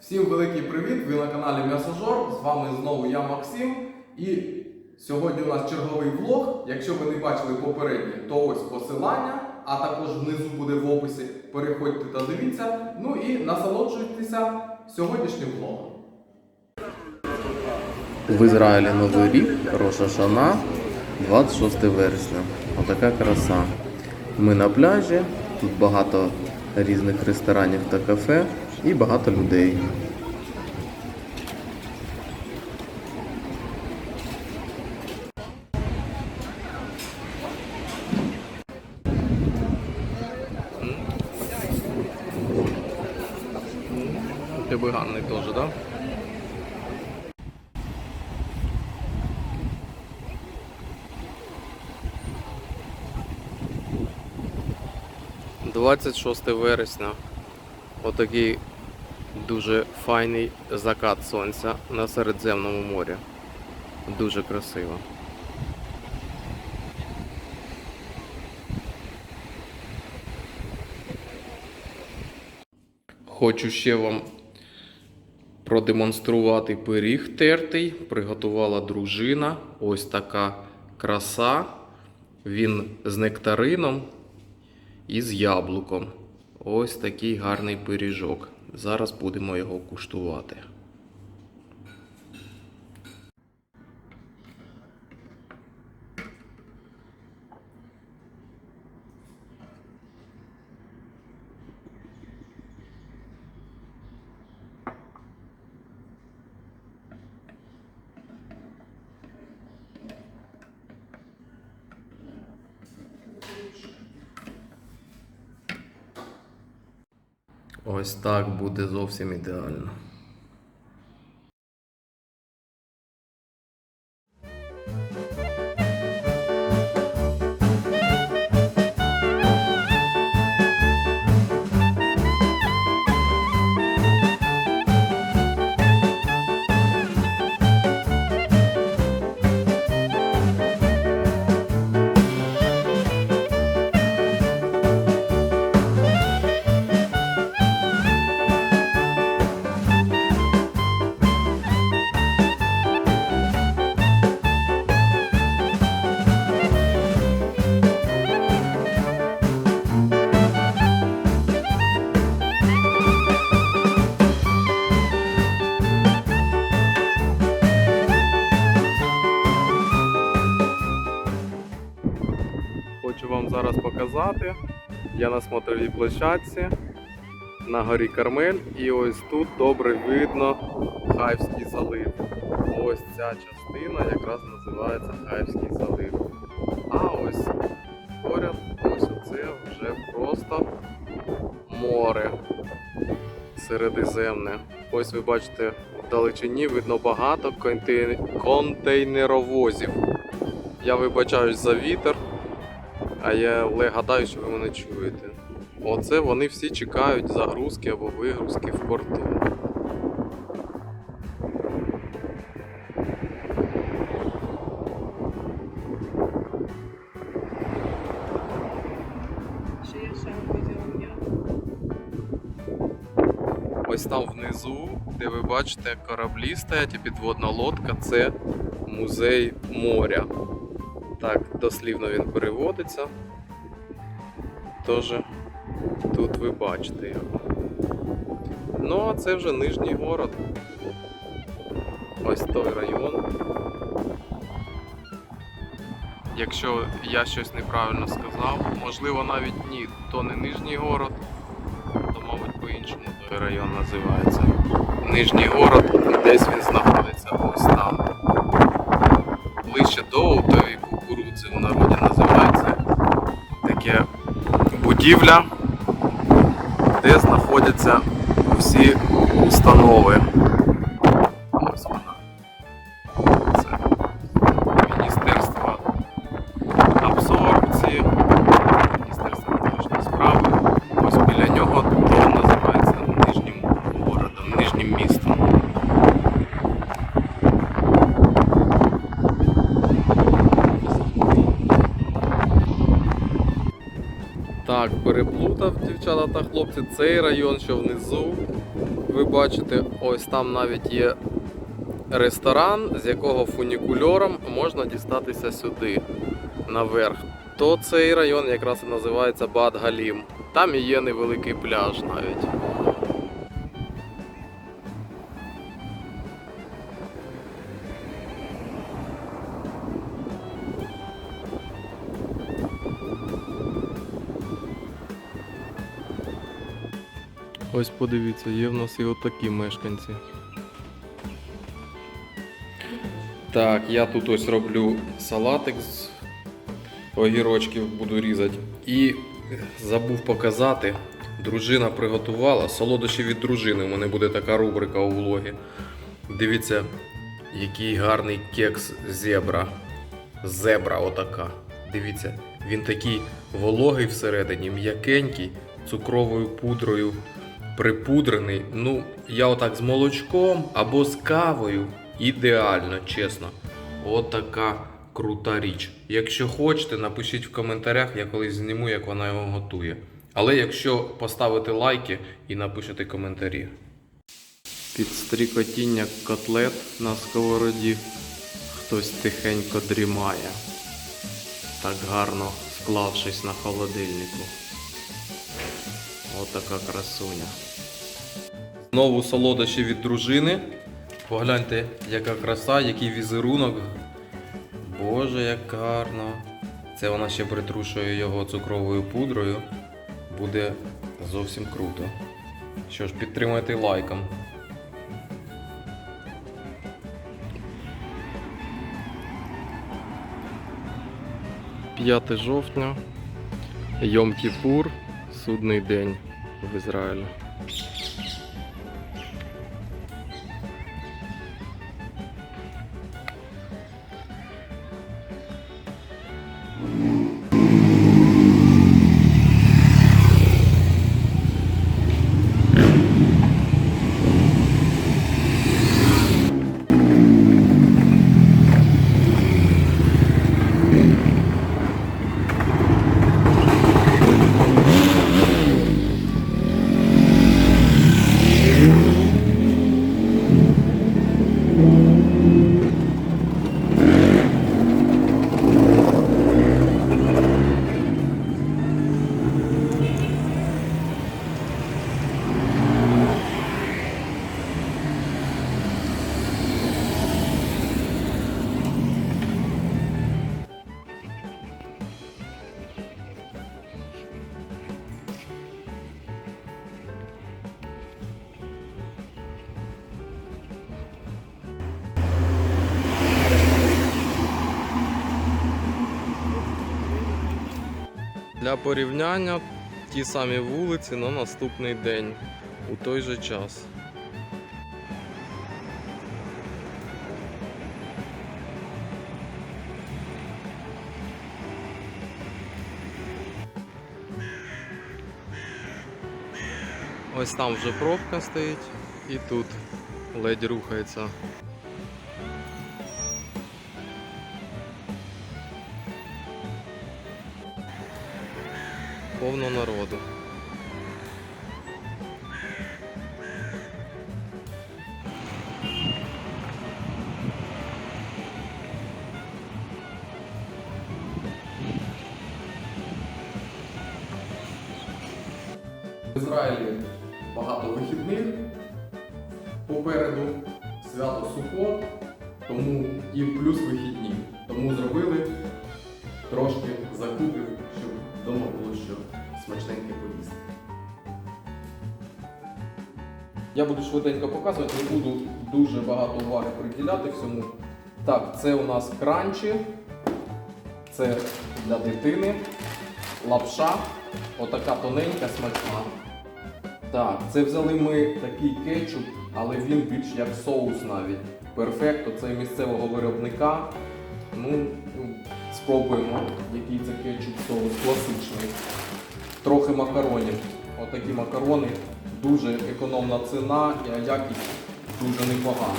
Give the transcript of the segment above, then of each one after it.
Всім великий привіт! Ви на каналі М'ясожор. З вами знову я Максим. І сьогодні у нас черговий влог. Якщо ви не бачили попередній, то ось посилання, а також внизу буде в описі. Переходьте та дивіться. Ну і насолоджуйтеся сьогоднішнім влогом. В Ізраїлі Новий рік, Роша Шана, 26 вересня. Отака краса. Ми на пляжі, тут багато різних ресторанів та кафе і багато людей. 26 вересня. Отакий дуже файний закат сонця на Середземному морі. Дуже красиво. Хочу ще вам продемонструвати пиріг тертий. Приготувала дружина. Ось така краса. Він з нектарином і з яблуком. Ось такий гарний пиріжок. Зараз будемо його куштувати. Ось так буде зовсім ідеально. Я на смотровій площадці на горі Кармель, і ось тут добре видно Хаївський залив. Ось ця частина якраз називається Хаївський залив. А ось поряд, ось оце вже просто море середземне. Ось ви бачите, в далечині видно багато контейнеровозів. Я вибачаюсь за вітер. А я але гадаю, що ви мене чуєте. Оце вони всі чекають загрузки або вигрузки в порту. Ось там внизу, де ви бачите, кораблі стоять і підводна лодка це музей моря. Так, дослівно він переводиться. Тож тут ви бачите його. Ну, а це вже нижній город. Ось той район. Якщо я щось неправильно сказав, можливо навіть ні, то не нижній город, то, мабуть, по-іншому той район називається. Нижній город, десь він знаходиться ось там ближче до кукурудзи в народі називається таке будівля, де знаходяться всі установи. Так, переплутав дівчата та хлопці. Цей район, що внизу, ви бачите, ось там навіть є ресторан, з якого фунікульором можна дістатися сюди, наверх. То цей район якраз і називається Бад Галім. Там і є невеликий пляж навіть. Ось подивіться, є в нас і отакі мешканці. Так, я тут ось роблю салатик з огірочків буду різати. І забув показати, дружина приготувала солодощі від дружини. У мене буде така рубрика у влогі. Дивіться, який гарний кекс зебра. Зебра отака. Дивіться, він такий вологий всередині, м'якенький, цукровою пудрою припудрений. Ну, я отак з молочком або з кавою. Ідеально, чесно. Отака крута річ. Якщо хочете, напишіть в коментарях, я колись зніму, як вона його готує. Але якщо поставите лайки і напишете коментарі. Під стрікотіння котлет на сковороді хтось тихенько дрімає, так гарно склавшись на холодильнику. Отака красуня. Знову солодощі від дружини. Погляньте, яка краса, який візерунок. Боже, як гарно. Це вона ще притрушує його цукровою пудрою. Буде зовсім круто. Що ж, підтримайте лайком. П'яте жовтня. Йом Кіпур. Судний день в Ізраїлі. Для порівняння ті самі вулиці на наступний день у той же час. Ось там вже пробка стоїть і тут ледь рухається. Повно народу. В Ізраїлі багато вихідних. Попереду свято Сукот, тому і плюс вихідні. Буду швиденько показувати, не буду дуже багато уваги приділяти всьому. Так, це у нас кранчі, це для дитини, лапша, отака тоненька, смачна. Так, це взяли ми такий кетчуп, але він більш як соус навіть. Перфекто, це місцевого виробника. Ну, спробуємо, який це кетчуп соус, класичний. Трохи макаронів. Отакі макарони. Дуже економна ціна якість дуже непогана.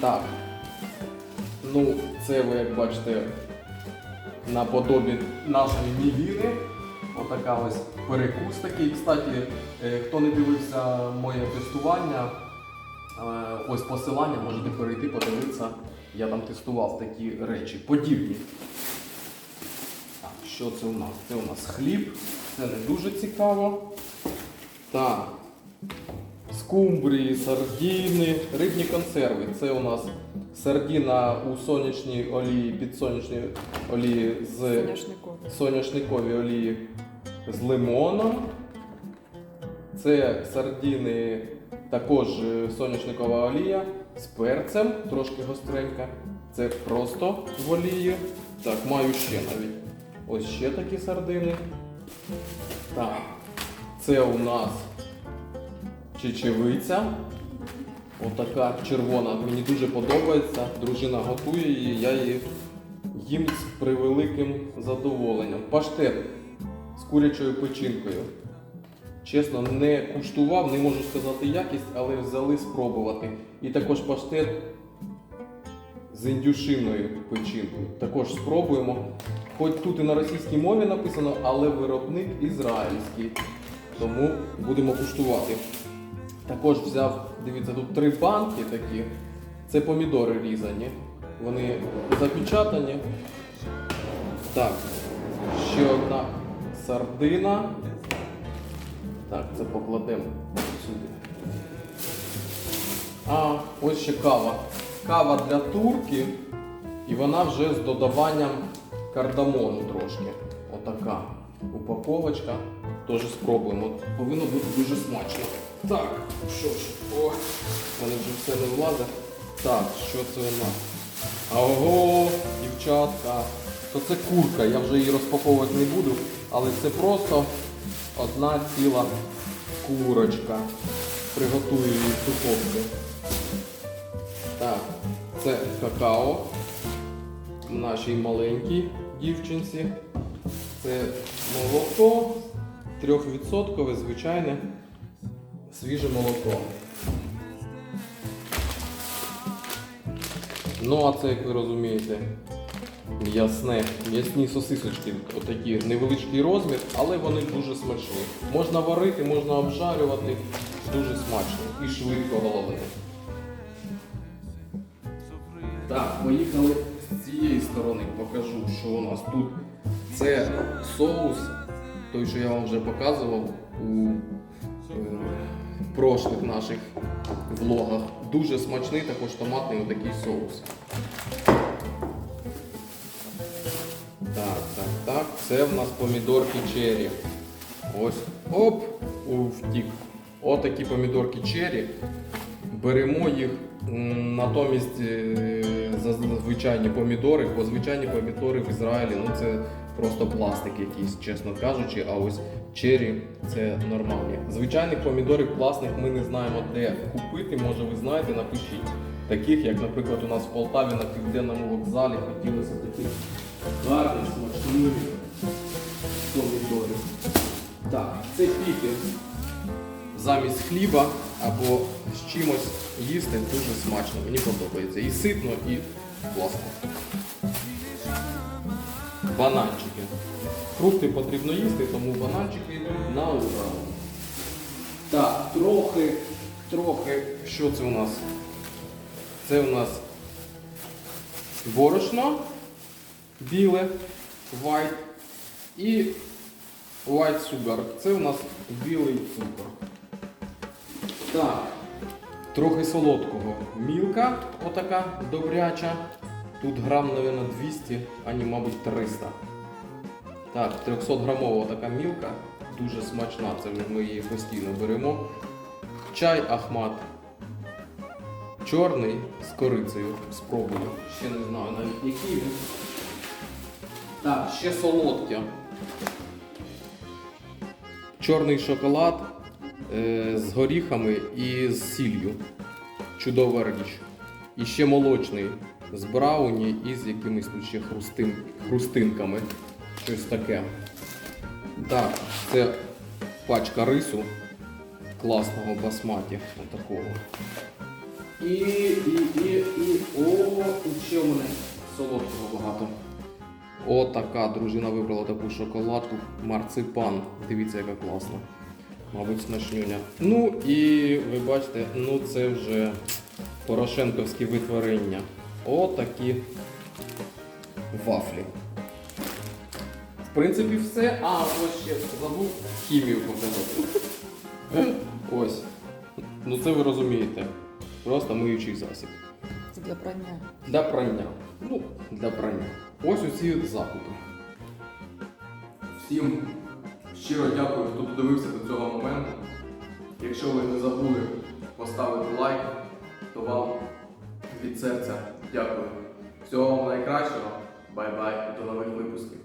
Так. Ну, це ви як бачите наподобі нашої мівіни. Отака ось перекус такий. Кстати, е, хто не дивився моє тестування, е, ось посилання можете перейти, подивитися. Я там тестував такі речі, подібні. Так, що це у нас? Це у нас хліб, це не дуже цікаво. Так. Скумбрії, сардіни, рибні консерви. Це у нас сардіна у сонячній олії, під сонячній олії з Соняшникові. соняшниковій олії з лимоном. Це сардіни також е, соняшникова олія з перцем, трошки гостренька. Це просто в олії. Так, маю ще навіть. Ось ще такі сардини. Так. Це у нас чечевиця. Отака червона. Мені дуже подобається. Дружина готує її, я її їм з превеликим задоволенням. Паштет з курячою печінкою. Чесно, не куштував, не можу сказати якість, але взяли спробувати. І також паштет з індюшиною печінкою. Також спробуємо. Хоч тут і на російській мові написано, але виробник ізраїльський. Тому будемо куштувати. Також взяв, дивіться, тут три банки такі. Це помідори різані. Вони запечатані. Так, ще одна сардина. Так, це покладемо сюди. А, ось ще кава. Кава для турки. І вона вже з додаванням кардамону трошки. Отака упаковочка. Теж спробуємо. Повинно бути дуже смачно. Так, що ж, о, в мене вже все не влазить. Так, що це у нас? Ого, дівчатка. То це курка, я вже її розпаковувати не буду, але це просто одна ціла курочка. Приготую її в духовці. Так, це какао нашій маленькій дівчинці. Це молоко, 3% звичайне свіже молоко. Ну, а це, як ви розумієте, м'ясне, м'ясні сосисочки, отакі невеличкий розмір, але вони дуже смачні. Можна варити, можна обжарювати, дуже смачно і швидко головне. Так, поїхали з цієї сторони, покажу, що у нас тут. Це соус, той, що я вам вже показував у е, прошлих наших влогах. Дуже смачний, також томатний отакий соус. Так, так, так. Це в нас помідорки черрі. Ось. Оп! Втік. Отакі помідорки черрі. Беремо їх натомість е, за звичайні помідори, бо звичайні помідори в Ізраїлі ну це просто пластик якийсь, чесно кажучи, а ось черрі це нормальні. Звичайних помідорів пластик ми не знаємо де купити, може ви знаєте, напишіть. Таких, як, наприклад, у нас в Полтаві на південному вокзалі хотілося таких гарних, смачних помідорів. Так, це піки замість хліба або з чимось їсти дуже смачно. Мені подобається. І ситно, і класно. Бананчики. Фрукти потрібно їсти, тому бананчики йдуть на ура. Так, трохи, трохи. Що це у нас? Це у нас борошно біле, white і white sugar. Це у нас білий цукор. Так, трохи солодкого. Мілка, отака добряча. Тут грам, мабуть, 200, ані, мабуть, 300. Так, 300 грамова така мілка. Дуже смачна, це ми її постійно беремо. Чай Ахмат. Чорний з корицею. Спробую. Ще не знаю навіть який він. Так, ще солодке. Чорний шоколад е, з горіхами і з сіллю. Чудова річ. І ще молочний з брауні і з якимись тут ще хрустин, хрустинками. Щось таке. Так, це пачка рису класного басматі. Отакого. І, і, і, і, о, ще у мене солодкого багато. Отака дружина вибрала таку шоколадку марципан. Дивіться, яка класна. Мабуть, смачнюня. Ну і ви бачите, ну це вже порошенковські витворення. Отакі вафлі. В принципі, все. А, ось ще забув хімію показати. Ось. Ну це ви розумієте. Просто миючий засіб. Це для прання. Для прання. Ну, для прання. Ось усі закупи. Всім щиро дякую, хто додивився до цього моменту. Якщо ви не забули поставити лайк, то вам від серця дякую. Всього вам найкращого. Бай-бай, до нових випусків.